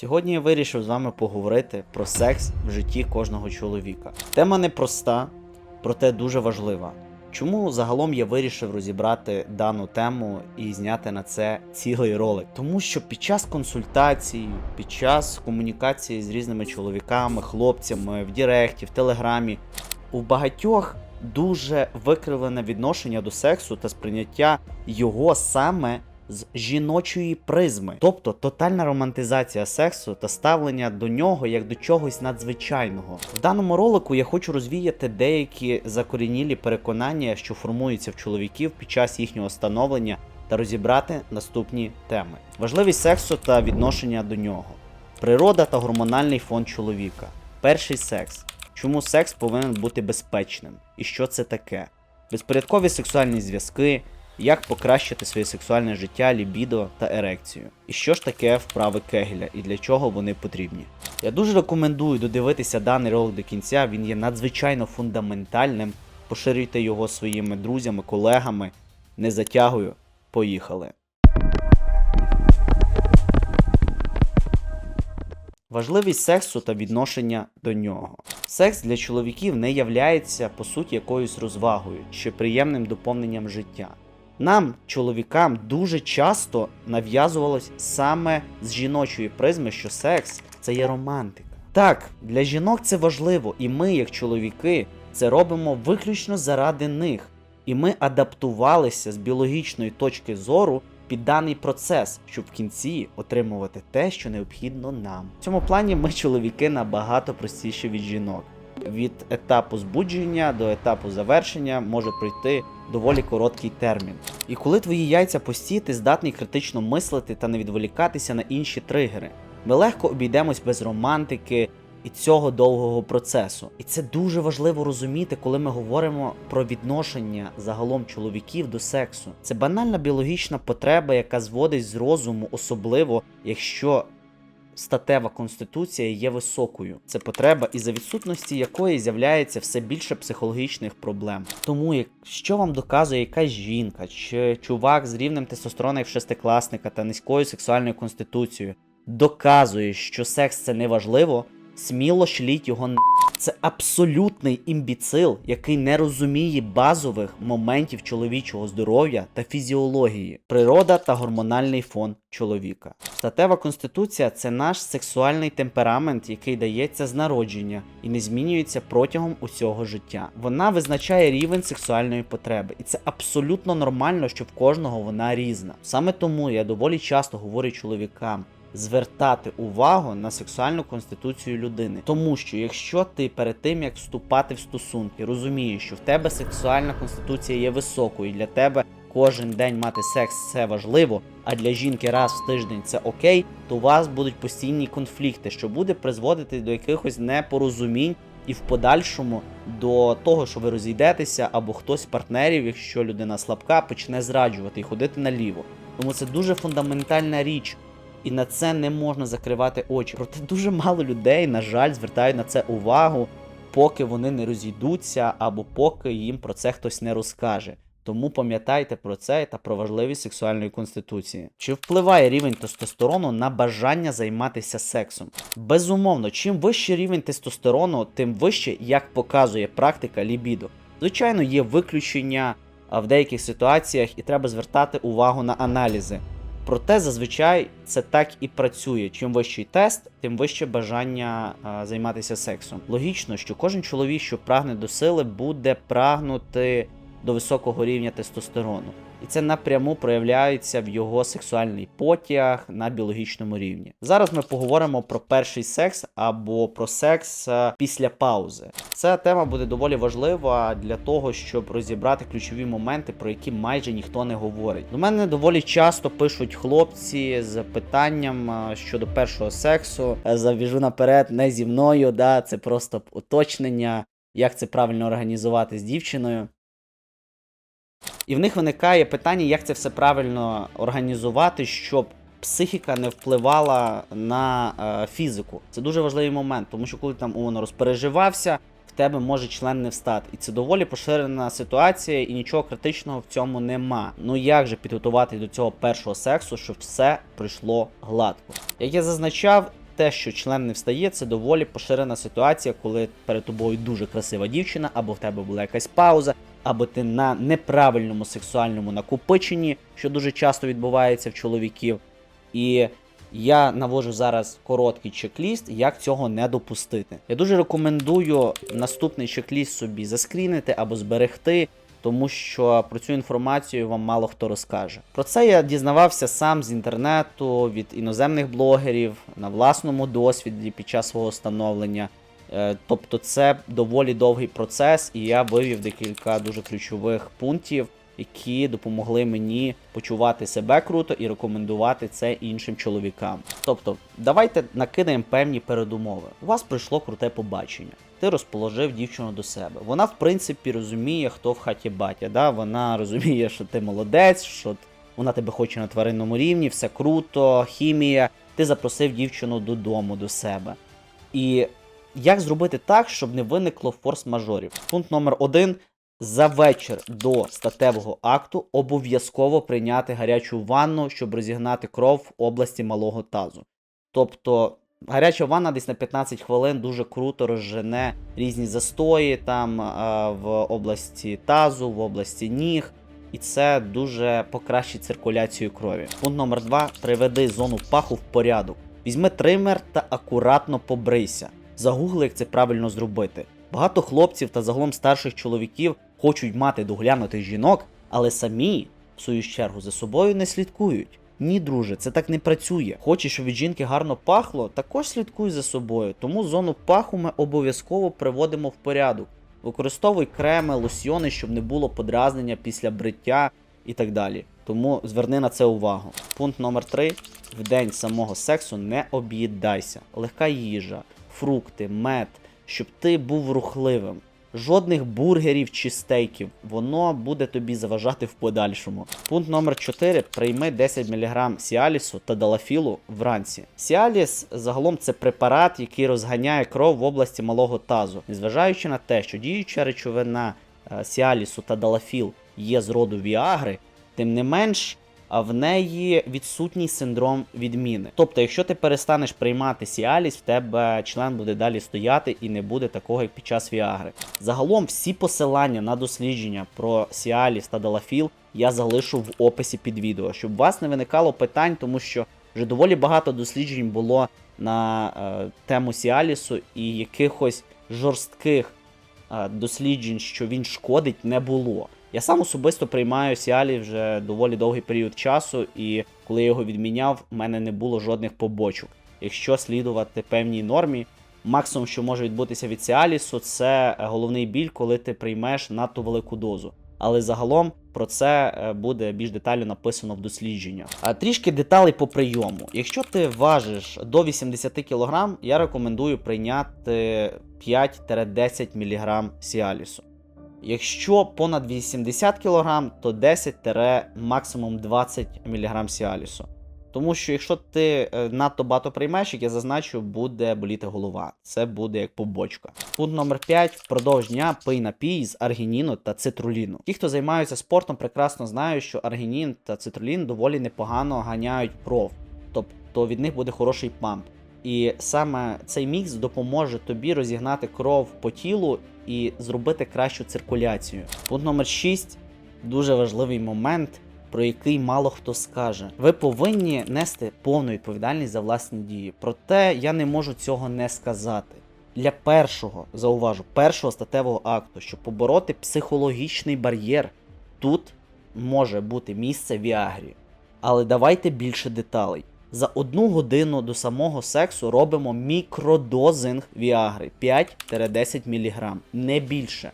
Сьогодні я вирішив з вами поговорити про секс в житті кожного чоловіка. Тема непроста, проте дуже важлива. Чому загалом я вирішив розібрати дану тему і зняти на це цілий ролик? Тому що під час консультацій, під час комунікації з різними чоловіками, хлопцями в Діректі, в Телеграмі, у багатьох дуже викривлене відношення до сексу та сприйняття його саме з жіночої призми, тобто тотальна романтизація сексу та ставлення до нього як до чогось надзвичайного. В даному ролику я хочу розвіяти деякі закорінілі переконання, що формуються в чоловіків під час їхнього становлення, та розібрати наступні теми: важливість сексу та відношення до нього, природа та гормональний фон чоловіка, перший секс. Чому секс повинен бути безпечним? І що це таке? Безпорядкові сексуальні зв'язки, як покращити своє сексуальне життя, лібідо та ерекцію. І що ж таке вправи Кегеля і для чого вони потрібні? Я дуже рекомендую додивитися даний ролик до кінця, він є надзвичайно фундаментальним. Поширюйте його своїми друзями, колегами. Не затягую. Поїхали. Важливість сексу та відношення до нього. Секс для чоловіків не являється по суті якоюсь розвагою чи приємним доповненням життя. Нам, чоловікам, дуже часто нав'язувалось саме з жіночої призми, що секс це є романтика. Так, для жінок це важливо, і ми, як чоловіки, це робимо виключно заради них. І ми адаптувалися з біологічної точки зору під даний процес, щоб в кінці отримувати те, що необхідно нам. В цьому плані ми, чоловіки, набагато простіші від жінок. Від етапу збудження до етапу завершення може пройти доволі короткий термін. І коли твої яйця пусті, ти здатний критично мислити та не відволікатися на інші тригери. Ми легко обійдемось без романтики і цього довгого процесу. І це дуже важливо розуміти, коли ми говоримо про відношення загалом чоловіків до сексу. Це банальна біологічна потреба, яка зводить з розуму, особливо якщо статева конституція є високою. Це потреба, і за відсутності якої з'являється все більше психологічних проблем. Тому, якщо вам доказує якась жінка чи чувак з рівнем тестостерона як шестикласника та низькою сексуальною конституцією, доказує, що секс це не важливо, сміло шліть його на. Це абсолютний імбіцил, який не розуміє базових моментів чоловічого здоров'я та фізіології, природа та гормональний фон чоловіка. Статева конституція це наш сексуальний темперамент, який дається з народження і не змінюється протягом усього життя. Вона визначає рівень сексуальної потреби, і це абсолютно нормально, що в кожного вона різна. Саме тому я доволі часто говорю чоловікам звертати увагу на сексуальну конституцію людини. Тому що якщо ти перед тим як вступати в стосунки, розумієш, що в тебе сексуальна конституція є високою, і для тебе кожен день мати секс це важливо, а для жінки раз в тиждень це окей, то у вас будуть постійні конфлікти, що буде призводити до якихось непорозумінь. І в подальшому до того, що ви розійдетеся, або хтось з партнерів, якщо людина слабка, почне зраджувати і ходити наліво. Тому це дуже фундаментальна річ. І на це не можна закривати очі. Проте дуже мало людей, на жаль, звертають на це увагу, поки вони не розійдуться, або поки їм про це хтось не розкаже. Тому пам'ятайте про це та про важливість сексуальної конституції. Чи впливає рівень тестостерону на бажання займатися сексом? Безумовно, чим вищий рівень тестостерону, тим вище, як показує практика лібідо. Звичайно, є виключення в деяких ситуаціях, і треба звертати увагу на аналізи. Проте зазвичай це так і працює. Чим вищий тест, тим вище бажання а, займатися сексом. Логічно, що кожен чоловік, що прагне до сили, буде прагнути до високого рівня тестостерону. І це напряму проявляється в його сексуальний потяг на біологічному рівні. Зараз ми поговоримо про перший секс або про секс е, після паузи. Ця тема буде доволі важлива для того, щоб розібрати ключові моменти, про які майже ніхто не говорить. До мене доволі часто пишуть хлопці з питанням е, щодо першого сексу. Е, Завіжу наперед, не зі мною, да, це просто уточнення, як це правильно організувати з дівчиною. І в них виникає питання, як це все правильно організувати, щоб психіка не впливала на е, фізику. Це дуже важливий момент, тому що коли там умовно розпереживався, в тебе може член не встати. І це доволі поширена ситуація, і нічого критичного в цьому нема. Ну як же підготувати до цього першого сексу, щоб все пройшло гладко? Як я зазначав, те, що член не встає, це доволі поширена ситуація, коли перед тобою дуже красива дівчина, або в тебе була якась пауза, або ти на неправильному сексуальному накопиченні, що дуже часто відбувається в чоловіків. І я навожу зараз короткий чек-ліст, як цього не допустити. Я дуже рекомендую наступний чек-ліст собі заскрінити або зберегти, тому що про цю інформацію вам мало хто розкаже. Про це я дізнавався сам з інтернету, від іноземних блогерів на власному досвіді під час свого становлення. Е, Тобто це доволі довгий процес, і я вивів декілька дуже ключових пунктів, які допомогли мені почувати себе круто і рекомендувати це іншим чоловікам. Тобто, давайте накидаємо певні передумови. У вас прийшло круте побачення. Ти розположив дівчину до себе. Вона, в принципі, розуміє, хто в хаті батя. Да? Вона розуміє, що ти молодець, що вона тебе хоче на тваринному рівні, все круто, хімія. Ти запросив дівчину додому до себе. І як зробити так, щоб не виникло форс-мажорів? Пункт номер один. За вечір до статевого акту обов'язково прийняти гарячу ванну, щоб розігнати кров в області малого тазу. Тобто гаряча ванна десь на 15 хвилин дуже круто розжене різні застої там а, в області тазу, в області ніг. І це дуже покращить циркуляцію крові. Пункт номер два: приведи зону паху в порядок. Візьми тример та акуратно побрийся. Загугли, як це правильно зробити. Багато хлопців та загалом старших чоловіків хочуть мати доглянутих жінок, але самі, в свою чергу, за собою не слідкують. Ні, друже, це так не працює. Хочеш, щоб від жінки гарно пахло, також слідкуй за собою. Тому зону паху ми обов'язково приводимо в порядок. Використовуй креми, лосьйони, щоб не було подразнення після бриття і так далі. Тому зверни на це увагу. Пункт номер 3. В день самого сексу не об'їдайся. Легка їжа, фрукти, мед, щоб ти був рухливим. Жодних бургерів чи стейків, воно буде тобі заважати в подальшому. Пункт номер 4. Прийми 10 мг сіалісу та далафілу вранці. Сіаліс загалом це препарат, який розганяє кров в області малого тазу. Незважаючи на те, що діюча речовина е, сіалісу та далафіл є з роду віагри, тим не менш. А в неї відсутній синдром відміни. Тобто, якщо ти перестанеш приймати сіаліс, в тебе член буде далі стояти і не буде такого, як під час Віагри. Загалом всі посилання на дослідження про сіаліс та далафіл я залишу в описі під відео, щоб у вас не виникало питань, тому що вже доволі багато досліджень було на е, тему сіалісу і якихось жорстких е, досліджень, що він шкодить, не було. Я сам особисто приймаю Сіалі вже доволі довгий період часу, і коли я його відміняв, в мене не було жодних побочок. Якщо слідувати певній нормі, максимум, що може відбутися від Сіалісу, це е, головний біль, коли ти приймеш надто велику дозу. Але загалом про це е, буде більш детально написано в дослідженнях. А трішки деталей по прийому. Якщо ти важиш до 80 кг, я рекомендую прийняти 5-10 мг Сіалісу. Якщо понад 80 кг, то 10 максимум 20 мг сіалісу. Тому що якщо ти е, надто багато приймеш, як я зазначу, буде боліти голова. Це буде як побочка. Пункт номер 5. Впродовж дня пий напій з аргініну та цитруліну. Ті, хто займаються спортом, прекрасно знають, що аргінін та цитрулін доволі непогано ганяють кров. Тобто від них буде хороший памп. І саме цей мікс допоможе тобі розігнати кров по тілу і зробити кращу циркуляцію. Пункт номер 6 дуже важливий момент, про який мало хто скаже. Ви повинні нести повну відповідальність за власні дії. Проте я не можу цього не сказати. Для першого, зауважу, першого статевого акту, щоб побороти психологічний бар'єр, тут може бути місце Віагрі. Але давайте більше деталей. За одну годину до самого сексу робимо мікродозинг Віагри 5-10 мг, не більше.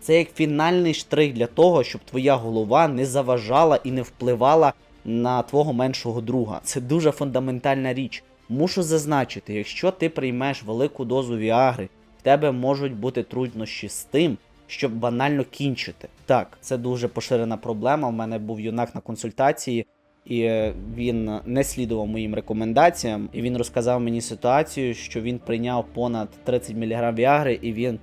Це як фінальний штрих для того, щоб твоя голова не заважала і не впливала на твого меншого друга. Це дуже фундаментальна річ. Мушу зазначити, якщо ти приймеш велику дозу Віагри, в тебе можуть бути труднощі з тим, щоб банально кінчити. Так, це дуже поширена проблема. У мене був юнак на консультації і е, він не слідував моїм рекомендаціям. І він розказав мені ситуацію, що він прийняв понад 30 мг віагри, і він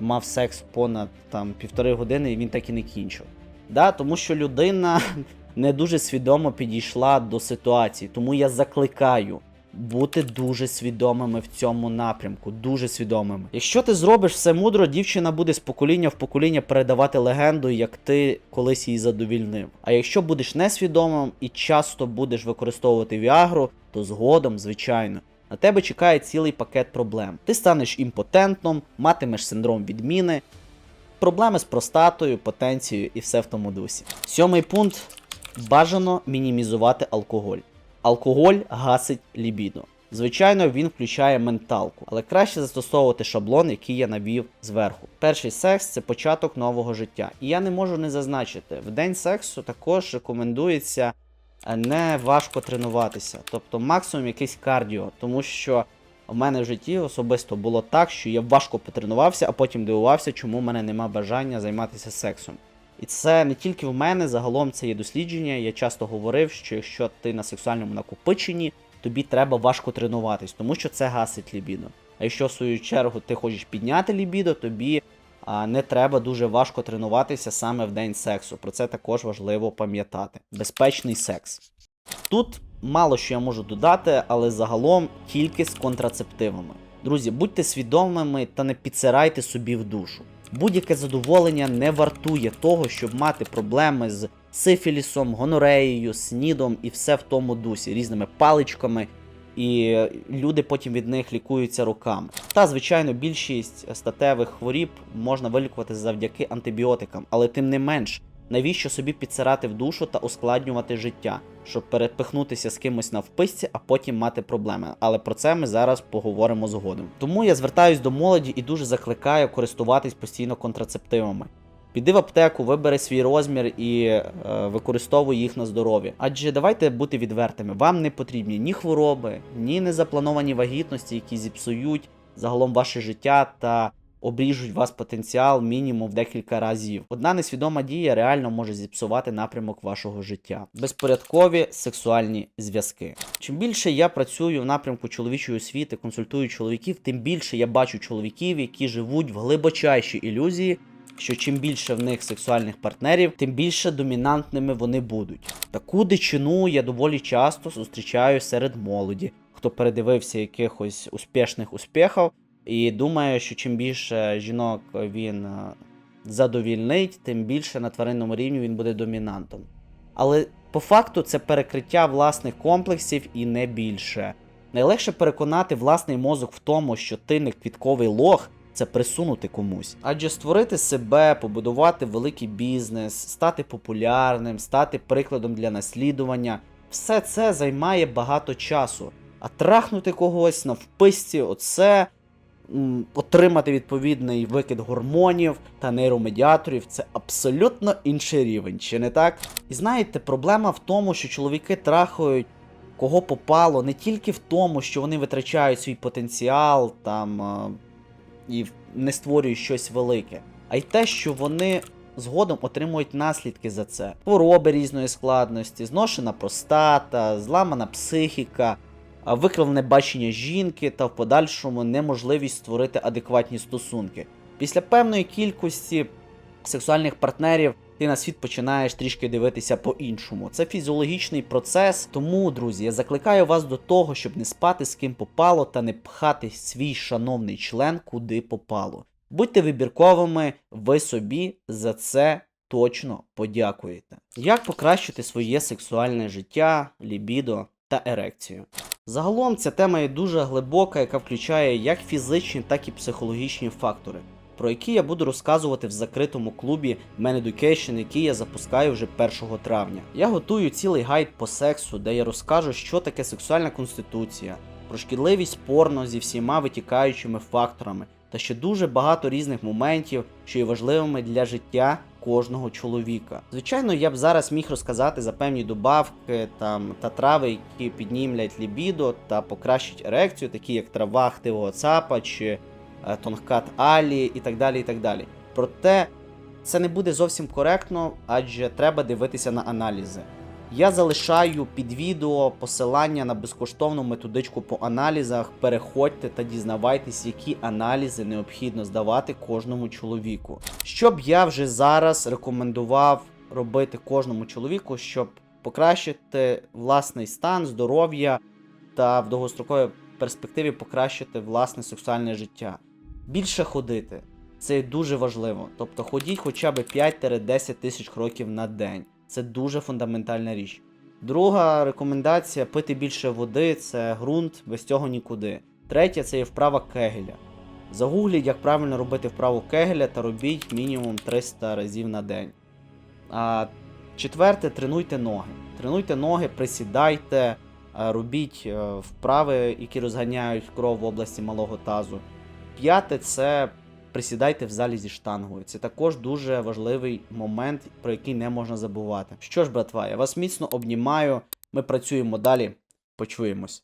мав секс понад там півтори години, і він так і не кінчив. Да, Тому що людина не дуже свідомо підійшла до ситуації. Тому я закликаю бути дуже свідомими в цьому напрямку, дуже свідомими. Якщо ти зробиш все мудро, дівчина буде з покоління в покоління передавати легенду, як ти колись її задовільнив. А якщо будеш несвідомим і часто будеш використовувати Віагру, то згодом, звичайно, на тебе чекає цілий пакет проблем. Ти станеш імпотентом, матимеш синдром відміни, проблеми з простатою, потенцією і все в тому дусі. Сьомий пункт бажано мінімізувати алкоголь. Алкоголь гасить лібідо. Звичайно, він включає менталку, але краще застосовувати шаблон, який я навів зверху. Перший секс це початок нового життя. І я не можу не зазначити, в день сексу також рекомендується е, не важко тренуватися, тобто максимум якийсь кардіо, тому що в мене в житті особисто було так, що я важко потренувався, а потім дивувався, чому в мене нема бажання займатися сексом. І це не тільки в мене, загалом це є дослідження. Я часто говорив, що якщо ти на сексуальному накопиченні, тобі треба важко тренуватись, тому що це гасить лібідо. А якщо в свою чергу ти хочеш підняти лібідо, тобі а, не треба дуже важко тренуватися саме в день сексу. Про це також важливо пам'ятати. Безпечний секс. Тут мало що я можу додати, але загалом тільки з контрацептивами. Друзі, будьте свідомими та не підсирайте собі в душу. Будь-яке задоволення не вартує того, щоб мати проблеми з сифілісом, гонореєю, снідом і все в тому дусі, різними паличками, і люди потім від них лікуються роками. Та, звичайно, більшість статевих хворіб можна вилікувати завдяки антибіотикам, але тим не менш, навіщо собі підсирати в душу та ускладнювати життя, щоб перепихнутися з кимось на вписці, а потім мати проблеми. Але про це ми зараз поговоримо згодом. Тому я звертаюсь до молоді і дуже закликаю користуватись постійно контрацептивами. Піди в аптеку, вибери свій розмір і е, використовуй їх на здоров'я. Адже давайте бути відвертими, вам не потрібні ні хвороби, ні незаплановані вагітності, які зіпсують загалом ваше життя та обріжуть вас потенціал мінімум в декілька разів. Одна несвідома дія реально може зіпсувати напрямок вашого життя. Безпорядкові сексуальні зв'язки. Чим більше я працюю в напрямку чоловічої освіти, консультую чоловіків, тим більше я бачу чоловіків, які живуть в глибочайшій ілюзії. Що чим більше в них сексуальних партнерів, тим більше домінантними вони будуть. Таку дичину я доволі часто зустрічаю серед молоді, хто передивився якихось успішних успіхів і думає, що чим більше жінок він е, задовільнить, тим більше на тваринному рівні він буде домінантом. Але по факту це перекриття власних комплексів і не більше. Найлегше переконати власний мозок в тому, що ти не квітковий лох. Це присунути комусь. Адже створити себе, побудувати великий бізнес, стати популярним, стати прикладом для наслідування все це займає багато часу. А трахнути когось на вписці, оце отримати відповідний викид гормонів та нейромедіаторів це абсолютно інший рівень, чи не так? І знаєте, проблема в тому, що чоловіки трахають кого попало, не тільки в тому, що вони витрачають свій потенціал там. і не створюють щось велике, а й те, що вони згодом отримують наслідки за це: хвороби різної складності, зношена простата, зламана психіка, викривлене бачення жінки та в подальшому неможливість створити адекватні стосунки. Після певної кількості сексуальних партнерів. Ти на світ починаєш трішки дивитися по-іншому. Це фізіологічний процес. Тому, друзі, я закликаю вас до того, щоб не спати з ким попало та не пхати свій шановний член куди попало. Будьте вибірковими, ви собі за це точно подякуєте. Як покращити своє сексуальне життя, лібідо та ерекцію? Загалом ця тема є дуже глибока, яка включає як фізичні, так і психологічні фактори про які я буду розказувати в закритому клубі Man Education, який я запускаю вже 1 травня. Я готую цілий гайд по сексу, де я розкажу, що таке сексуальна конституція, про шкідливість порно зі всіма витікаючими факторами, та ще дуже багато різних моментів, що є важливими для життя кожного чоловіка. Звичайно, я б зараз міг розказати за певні добавки там та трави, які піднімлять лібідо та покращать ерекцію, такі як трава хтивого цапа чи е, тонкат алі і так далі. і так далі. Проте це не буде зовсім коректно, адже треба дивитися на аналізи. Я залишаю під відео посилання на безкоштовну методичку по аналізах. Переходьте та дізнавайтесь, які аналізи необхідно здавати кожному чоловіку. Що б я вже зараз рекомендував робити кожному чоловіку, щоб покращити власний стан, здоров'я та в довгостроковій перспективі покращити власне сексуальне життя. Більше ходити. Це дуже важливо. Тобто ходіть хоча б 5-10 тисяч кроків на день. Це дуже фундаментальна річ. Друга рекомендація пити більше води це ґрунт, без цього нікуди. Третя це є вправа кегеля. Загугліть, як правильно робити вправу кегеля та робіть мінімум 300 разів на день. А четверте, тренуйте ноги. Тренуйте ноги, присідайте, е, робіть е, вправи, які розганяють кров в області малого тазу. П'яте це присідайте в залі зі штангою. Це також дуже важливий момент, про який не можна забувати. Що ж, братва, я вас міцно обнімаю. Ми працюємо далі. Почуємось.